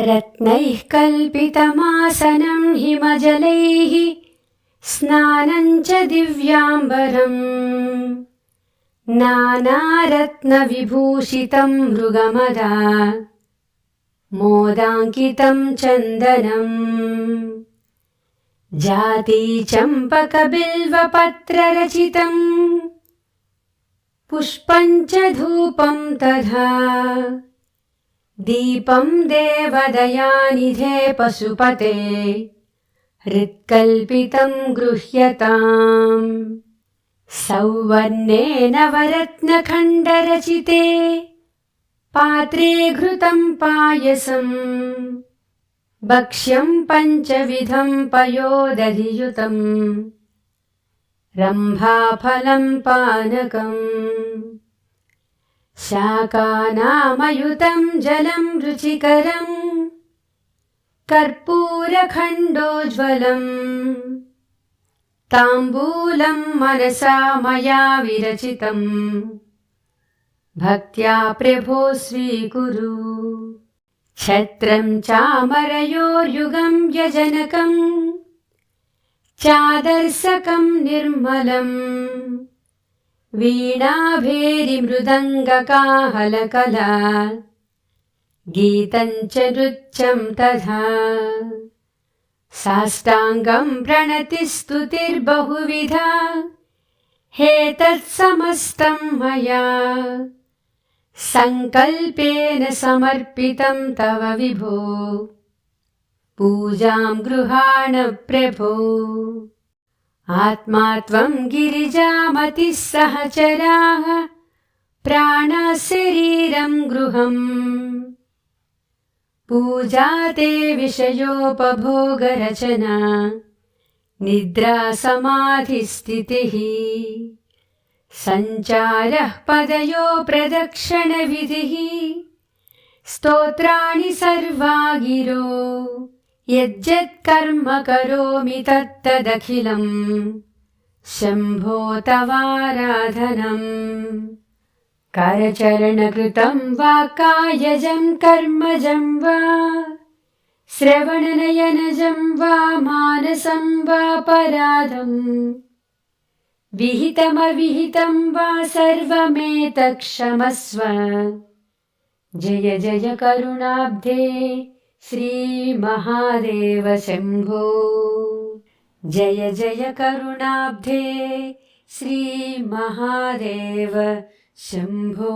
रत्नैः कल्पितमासनं हिमजलैः स्नानं च दिव्याम्बरम्। नानारत्नविभूषितं मृगमदा। मोदाङ्कितं चन्दनम्। जातीचम्पकबिल्वपत्ररचितम् पुष्पम् च धूपम् तथा दीपम् देवदयानिधे पशुपते हृत्कल्पितम् गृह्यताम्। सौवर्णे नवरत्नखण्डरचिते पात्रे घृतम् पायसम्। भक्ष्यम् पञ्चविधम् पयोदधियुतम् रम्भाफलम् पानकम् शाकानामयुतम् जलम् रुचिकरम् कर्पूरखण्डोज्ज्वलम् ताम्बूलम् मनसा मया विरचितम्। भक्त्या प्रभो स्वीकुरु छत्रम् चामरयोर्युगम् व्यजनकम्। चादर्शकम् निर्मलम् वीणाभेरिमृदङ्गकाहलकला गीतम् च नृत्यम् तथा। साष्टाङ्गम् प्रणतिस्तुतिर्बहुविधा हेतत्समस्तम् मया। सङ्कल्पेन समर्पितम् तव विभो। पूजाम् गृहाण प्रभो आत्मा त्वम् गिरिजामतिः सहचराः प्राणः शरीरम् गृहम्। पूजा ते विषयोपभोगरचना निद्रा समाधिस्थितिः। सञ्चारः पदयो प्रदक्षिणविधिः। स्तोत्राणि सर्वा गिरो यज्जत्कर्म करोमि तत्तदखिलम्। शम्भो तवाराधनम्। करचरणकृतम् वा कायजम् कर्मजम् वा श्रवणनयनजम् वा मानसम् वापराधम् विहितमविहितम् वा सर्वमेतत्क्षमस्व। जय जय करुणाब्धे श्रीमहादेव शम्भो। जय जय करुणाब्धे श्रीमहादेव शम्भो